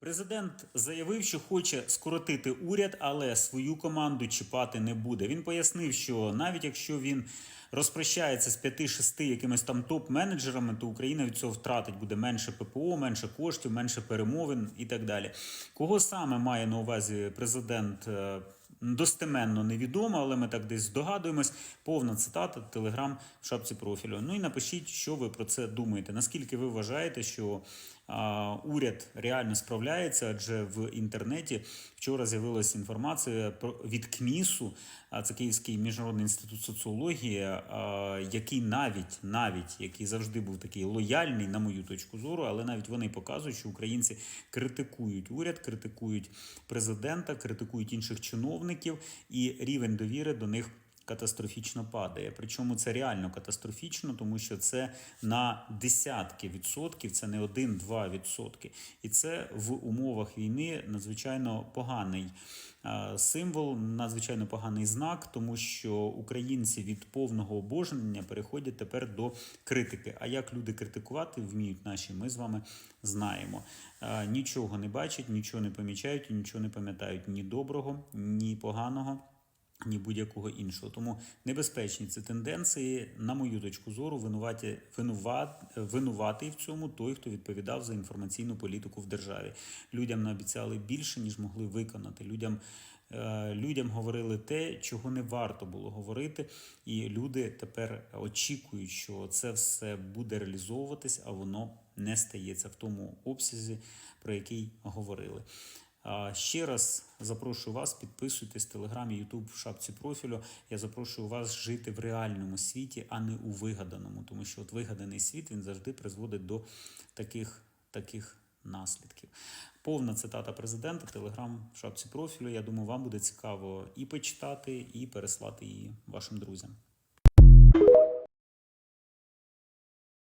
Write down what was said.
Президент заявив, що хоче скоротити уряд, але свою команду чіпати не буде. Він пояснив, що навіть якщо він розпрощається з 5-6 якимись там топ-менеджерами, то Україна від цього втратить буде менше ППО, менше коштів, менше перемовин і так далі. Кого саме має на увазі президент? Достеменно невідомо, але ми так десь здогадуємось. Повна цитата, телеграм в шапці профілю. Ну і напишіть, що ви про це думаєте. Наскільки ви вважаєте, що а, уряд реально справляється? Адже в інтернеті вчора з'явилася інформація про від КМІСу, а це Київський міжнародний інститут соціології, а, який навіть навіть який завжди був такий лояльний, на мою точку зору, але навіть вони показують, що українці критикують уряд, критикують президента, критикують інших чиновників, і рівень довіри до них катастрофічно падає. Причому це реально катастрофічно, тому що це на десятки відсотків, це не один-два відсотки. І це в умовах війни надзвичайно поганий е, символ, надзвичайно поганий знак, тому що українці від повного обожнення переходять тепер до критики. А як люди критикувати вміють наші, ми з вами знаємо. Е, Нічого не бачать, нічого не помічають нічого не пам'ятають ні доброго, ні поганого ні будь-якого іншого. Тому небезпечні ці тенденції, на мою точку зору, винуваті, винуват, винуватий в цьому той, хто відповідав за інформаційну політику в державі. Людям наобіцяли більше, ніж могли виконати. Людям, е, людям говорили те, чого не варто було говорити, і люди тепер очікують, що це все буде реалізовуватись, а воно не стається в тому обсязі, про який говорили. Ще раз запрошую вас, підписуйтесь в Телеграмі, Ютуб в шапці профілю. Я запрошую вас жити в реальному світі, а не у вигаданому, тому що от вигаданий світ він завжди призводить до таких, таких наслідків. Повна цитата президента, Телеграм в шапці профілю. Я думаю, вам буде цікаво і почитати, і переслати її вашим друзям.